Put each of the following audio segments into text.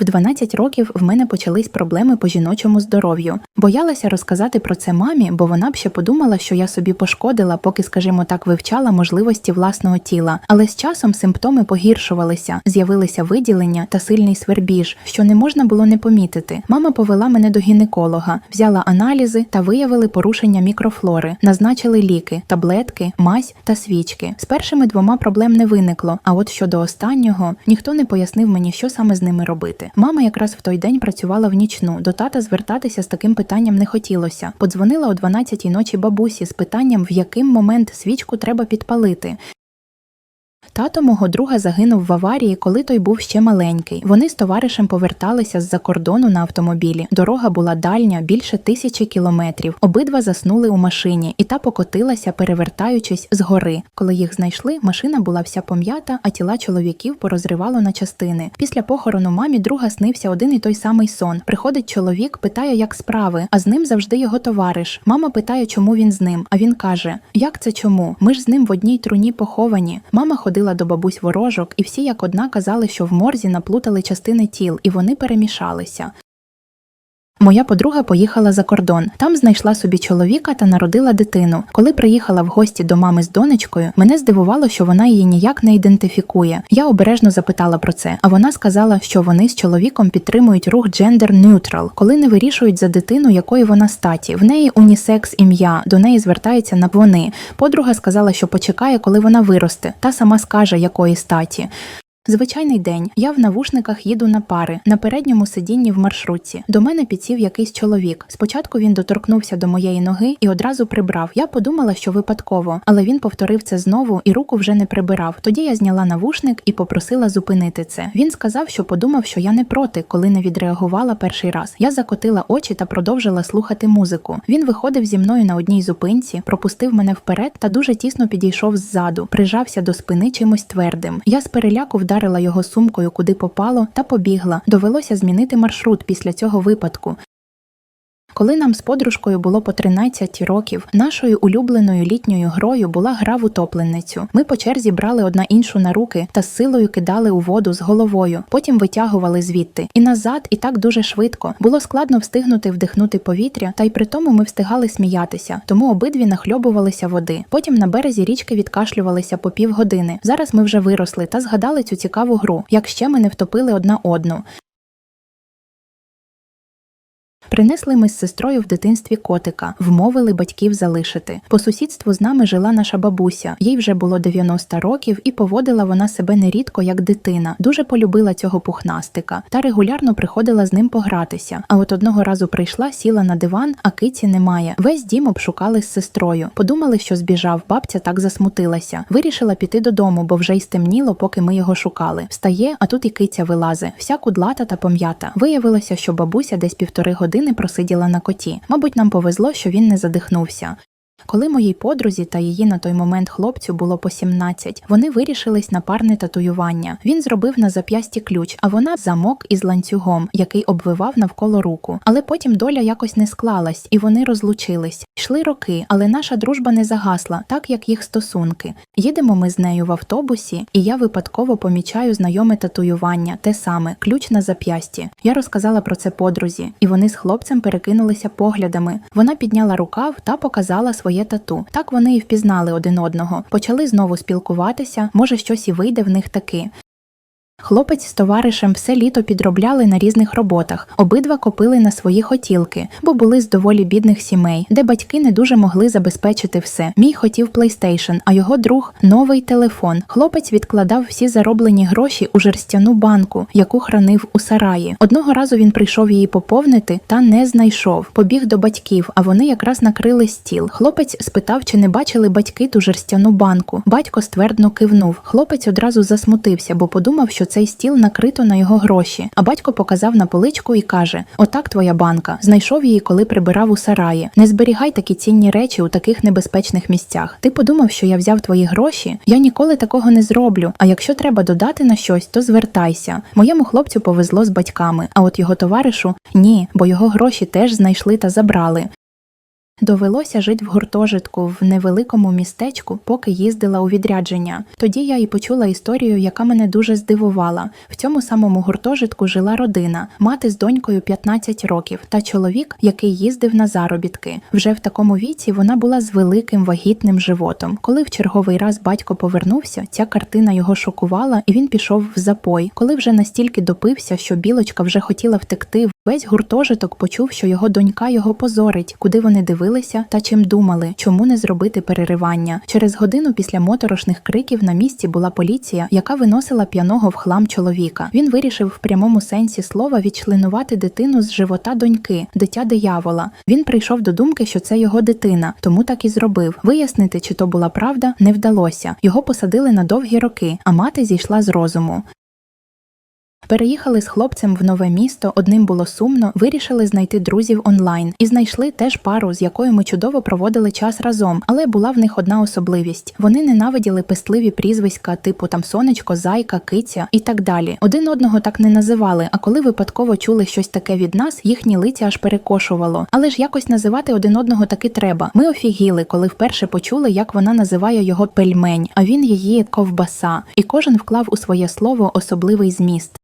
В 12 років в мене почались проблеми по жіночому здоров'ю. Боялася розказати про це мамі, бо вона б ще подумала, що я собі пошкодила, поки, скажімо так, вивчала можливості власного тіла. Але з часом симптоми погіршувалися, з'явилися виділення та сильний свербіж, що не можна було не помітити. Мама повела мене до гінеколога, взяла аналізи та виявили порушення мікрофлори, назначили ліки, таблетки, мазь та свічки. З першими двома проблем не виникло. А от щодо останнього ніхто не пояснив мені, що саме з ними робити. Мама якраз в той день працювала в нічну. До тата звертатися з таким питанням не хотілося. Подзвонила о 12-й ночі бабусі з питанням, в який момент свічку треба підпалити. Тато мого друга загинув в аварії, коли той був ще маленький. Вони з товаришем поверталися з-за кордону на автомобілі. Дорога була дальня, більше тисячі кілометрів. Обидва заснули у машині, і та покотилася, перевертаючись з гори. Коли їх знайшли, машина була вся пом'ята, а тіла чоловіків порозривало на частини. Після похорону мамі друга снився один і той самий сон. Приходить чоловік, питає, як справи, а з ним завжди його товариш. Мама питає, чому він з ним. А він каже: Як це чому? Ми ж з ним в одній труні поховані. Мама ходила до бабусь ворожок, і всі як одна казали, що в морзі наплутали частини тіл, і вони перемішалися. Моя подруга поїхала за кордон. Там знайшла собі чоловіка та народила дитину. Коли приїхала в гості до мами з донечкою, мене здивувало, що вона її ніяк не ідентифікує. Я обережно запитала про це, а вона сказала, що вони з чоловіком підтримують рух Gender Neutral, коли не вирішують за дитину, якої вона статі. В неї унісекс ім'я, до неї звертаються на вони. Подруга сказала, що почекає, коли вона виросте, та сама скаже, якої статі. Звичайний день. Я в навушниках їду на пари на передньому сидінні в маршрутці. До мене підсів якийсь чоловік. Спочатку він доторкнувся до моєї ноги і одразу прибрав. Я подумала, що випадково, але він повторив це знову і руку вже не прибирав. Тоді я зняла навушник і попросила зупинити це. Він сказав, що подумав, що я не проти, коли не відреагувала перший раз. Я закотила очі та продовжила слухати музику. Він виходив зі мною на одній зупинці, пропустив мене вперед та дуже тісно підійшов ззаду, прижався до спини чимось твердим. Я з переляку вдарила його сумкою, куди попало, та побігла. Довелося змінити маршрут після цього випадку. Коли нам з подружкою було по 13 років, нашою улюбленою літньою грою була гра в утопленницю. Ми по черзі брали одна іншу на руки та з силою кидали у воду з головою, потім витягували звідти. І назад, і так дуже швидко. Було складно встигнути вдихнути повітря, та й при тому ми встигали сміятися, тому обидві нахльобувалися води. Потім на березі річки відкашлювалися по півгодини. Зараз ми вже виросли та згадали цю цікаву гру, як ще ми не втопили одна одну. Принесли ми з сестрою в дитинстві котика, вмовили батьків залишити. По сусідству з нами жила наша бабуся. Їй вже було 90 років, і поводила вона себе нерідко як дитина. Дуже полюбила цього пухнастика та регулярно приходила з ним погратися. А от одного разу прийшла, сіла на диван, а киці немає. Весь дім обшукали з сестрою. Подумали, що збіжав. Бабця так засмутилася. Вирішила піти додому, бо вже й стемніло, поки ми його шукали. Встає, а тут і киця вилазе, вся кудлата та пом'ята. Виявилося, що бабуся десь півтори години просиділа на коті. Мабуть, нам повезло, що він не задихнувся. Коли моїй подрузі та її на той момент хлопцю було по 17, вони вирішились на парне татуювання. Він зробив на зап'ясті ключ, а вона замок із ланцюгом, який обвивав навколо руку. Але потім доля якось не склалась, і вони розлучились. Йшли роки, але наша дружба не загасла, так як їх стосунки. Їдемо ми з нею в автобусі, і я випадково помічаю знайоме татуювання, те саме ключ на зап'ясті. Я розказала про це подрузі, і вони з хлопцем перекинулися поглядами. Вона підняла рукав та показала своє тату. Так вони і впізнали один одного. Почали знову спілкуватися, може щось і вийде в них таки. Хлопець з товаришем все літо підробляли на різних роботах, обидва копили на свої хотілки, бо були з доволі бідних сімей, де батьки не дуже могли забезпечити все. Мій хотів PlayStation, а його друг новий телефон. Хлопець відкладав всі зароблені гроші у жерстяну банку, яку хранив у сараї. Одного разу він прийшов її поповнити та не знайшов. Побіг до батьків, а вони якраз накрили стіл. Хлопець спитав, чи не бачили батьки ту жерстяну банку. Батько ствердно кивнув. Хлопець одразу засмутився, бо подумав, що цей стіл накрито на його гроші. А батько показав на поличку і каже: Отак твоя банка. Знайшов її, коли прибирав у сараї. Не зберігай такі цінні речі у таких небезпечних місцях. Ти подумав, що я взяв твої гроші? Я ніколи такого не зроблю. А якщо треба додати на щось, то звертайся. Моєму хлопцю повезло з батьками, а от його товаришу ні, бо його гроші теж знайшли та забрали. Довелося жити в гуртожитку в невеликому містечку, поки їздила у відрядження. Тоді я і почула історію, яка мене дуже здивувала. В цьому самому гуртожитку жила родина, мати з донькою 15 років, та чоловік, який їздив на заробітки. Вже в такому віці вона була з великим вагітним животом. Коли в черговий раз батько повернувся, ця картина його шокувала, і він пішов в запой. Коли вже настільки допився, що білочка вже хотіла втекти, весь гуртожиток почув, що його донька його позорить, куди вони дивилися та чим думали, чому не зробити переривання. Через годину після моторошних криків на місці була поліція, яка виносила п'яного в хлам чоловіка. Він вирішив в прямому сенсі слова відчленувати дитину з живота доньки, дитя диявола. Він прийшов до думки, що це його дитина, тому так і зробив. Вияснити, чи то була правда, не вдалося. Його посадили на довгі роки, а мати зійшла з розуму. Переїхали з хлопцем в нове місто, одним було сумно, вирішили знайти друзів онлайн і знайшли теж пару, з якою ми чудово проводили час разом, але була в них одна особливість: вони ненавиділи пестливі прізвиська, типу там сонечко, зайка, киця і так далі. Один одного так не називали. А коли випадково чули щось таке від нас, їхні лиця аж перекошувало. Але ж якось називати один одного таки треба. Ми офігіли, коли вперше почули, як вона називає його пельмень, а він її ковбаса. І кожен вклав у своє слово особливий зміст.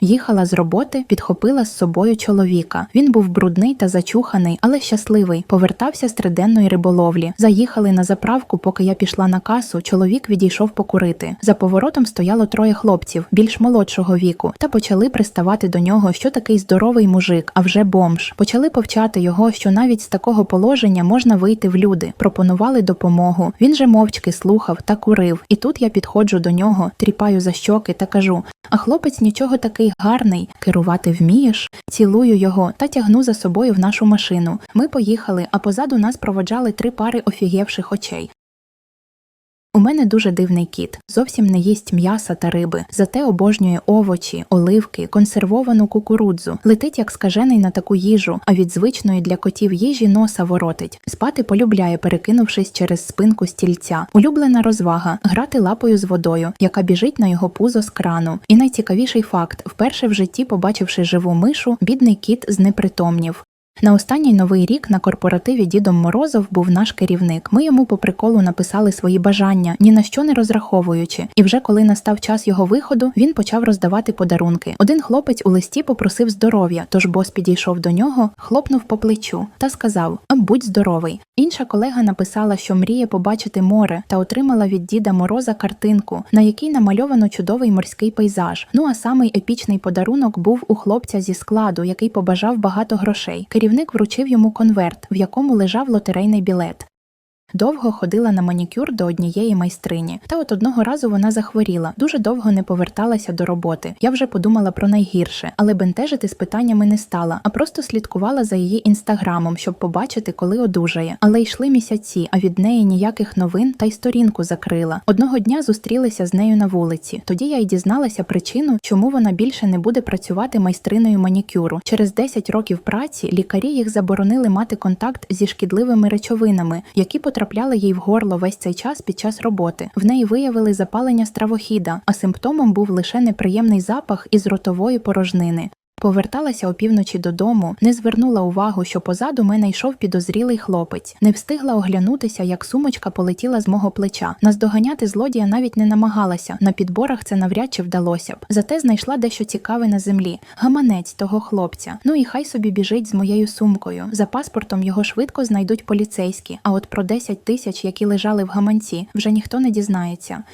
Їхала з роботи, підхопила з собою чоловіка. Він був брудний та зачуханий, але щасливий. Повертався з триденної риболовлі. Заїхали на заправку, поки я пішла на касу. Чоловік відійшов покурити. За поворотом стояло троє хлопців, більш молодшого віку, та почали приставати до нього, що такий здоровий мужик, а вже бомж. Почали повчати його, що навіть з такого положення можна вийти в люди. Пропонували допомогу. Він же мовчки слухав та курив. І тут я підходжу до нього, тріпаю за щоки та кажу: а хлопець нічого такий гарний, керувати вмієш, цілую його та тягну за собою в нашу машину. Ми поїхали, а позаду нас проводжали три пари офігівших очей. У мене дуже дивний кіт, зовсім не їсть м'яса та риби, зате обожнює овочі, оливки, консервовану кукурудзу, летить як скажений на таку їжу, а від звичної для котів їжі носа воротить. Спати полюбляє, перекинувшись через спинку стільця. Улюблена розвага грати лапою з водою, яка біжить на його пузо з крану. І найцікавіший факт: вперше в житті, побачивши живу мишу, бідний кіт знепритомнів. На останній новий рік на корпоративі Дідом Морозов був наш керівник. Ми йому по приколу написали свої бажання, ні на що не розраховуючи. І вже коли настав час його виходу, він почав роздавати подарунки. Один хлопець у листі попросив здоров'я, тож бос підійшов до нього, хлопнув по плечу та сказав: будь здоровий. Інша колега написала, що мріє побачити море, та отримала від Діда Мороза картинку, на якій намальовано чудовий морський пейзаж. Ну а самий епічний подарунок був у хлопця зі складу, який побажав багато грошей. Керівник вручив йому конверт, в якому лежав лотерейний білет. Довго ходила на манікюр до однієї майстрині, та от одного разу вона захворіла, дуже довго не поверталася до роботи. Я вже подумала про найгірше, але бентежити з питаннями не стала, а просто слідкувала за її інстаграмом, щоб побачити, коли одужає. Але йшли місяці, а від неї ніяких новин та й сторінку закрила. Одного дня зустрілися з нею на вулиці. Тоді я й дізналася причину, чому вона більше не буде працювати майстриною манікюру. Через 10 років праці лікарі їх заборонили мати контакт зі шкідливими речовинами, які потрапляли їй в горло весь цей час під час роботи. В неї виявили запалення стравохіда, а симптомом був лише неприємний запах із ротової порожнини. Поверталася опівночі додому, не звернула увагу, що позаду мене йшов підозрілий хлопець. Не встигла оглянутися, як сумочка полетіла з мого плеча. Наздоганяти злодія навіть не намагалася. На підборах це навряд чи вдалося б. Зате знайшла дещо цікаве на землі. Гаманець того хлопця. Ну і хай собі біжить з моєю сумкою. За паспортом його швидко знайдуть поліцейські. А от про 10 тисяч, які лежали в гаманці, вже ніхто не дізнається.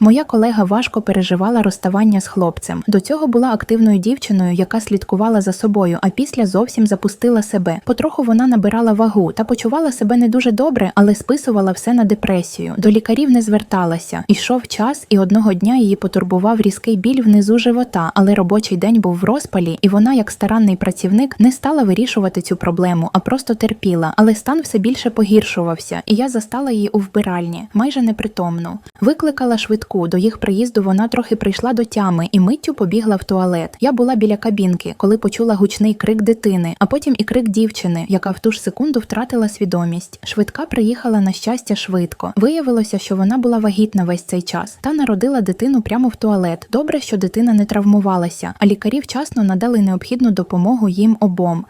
Моя колега важко переживала розставання з хлопцем. До цього була активною дівчиною, яка слідкувала за собою, а після зовсім запустила себе. Потроху вона набирала вагу та почувала себе не дуже добре, але списувала все на депресію. До лікарів не зверталася. Ішов час, і одного дня її потурбував різкий біль внизу живота, але робочий день був в розпалі, і вона, як старанний працівник, не стала вирішувати цю проблему, а просто терпіла. Але стан все більше погіршувався, і я застала її у вбиральні, майже непритомну. Викликала швидку. До їх приїзду вона трохи прийшла до тями і миттю побігла в туалет. Я була біля кабінки, коли почула гучний крик дитини, а потім і крик дівчини, яка в ту ж секунду втратила свідомість. Швидка приїхала на щастя швидко. Виявилося, що вона була вагітна весь цей час та народила дитину прямо в туалет. Добре, що дитина не травмувалася, а лікарі вчасно надали необхідну допомогу їм обом.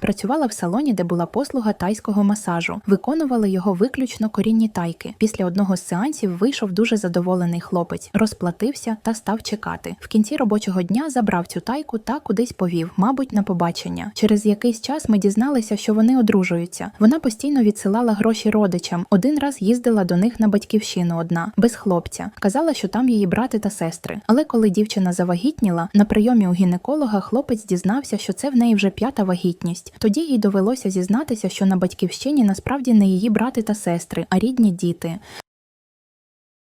Працювала в салоні, де була послуга тайського масажу. Виконували його виключно корінні тайки. Після одного з сеансів вийшов дуже задоволений хлопець, розплатився та став чекати. В кінці робочого дня забрав цю тайку та кудись повів, мабуть, на побачення. Через якийсь час ми дізналися, що вони одружуються. Вона постійно відсилала гроші родичам. Один раз їздила до них на батьківщину одна, без хлопця. Казала, що там її брати та сестри. Але коли дівчина завагітніла, на прийомі у гінеколога хлопець дізнався, що це в неї вже п'ята вагітність. Тоді їй довелося зізнатися, що на батьківщині насправді не її брати та сестри, а рідні діти.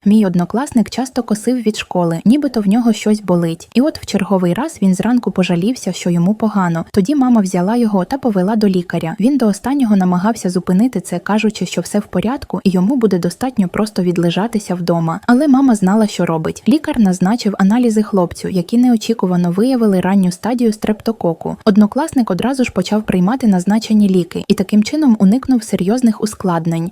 Мій однокласник часто косив від школи, нібито в нього щось болить. І от в черговий раз він зранку пожалівся, що йому погано. Тоді мама взяла його та повела до лікаря. Він до останнього намагався зупинити це, кажучи, що все в порядку, і йому буде достатньо просто відлежатися вдома. Але мама знала, що робить. Лікар назначив аналізи хлопцю, які неочікувано виявили ранню стадію стрептококу. Однокласник одразу ж почав приймати назначені ліки і таким чином уникнув серйозних ускладнень.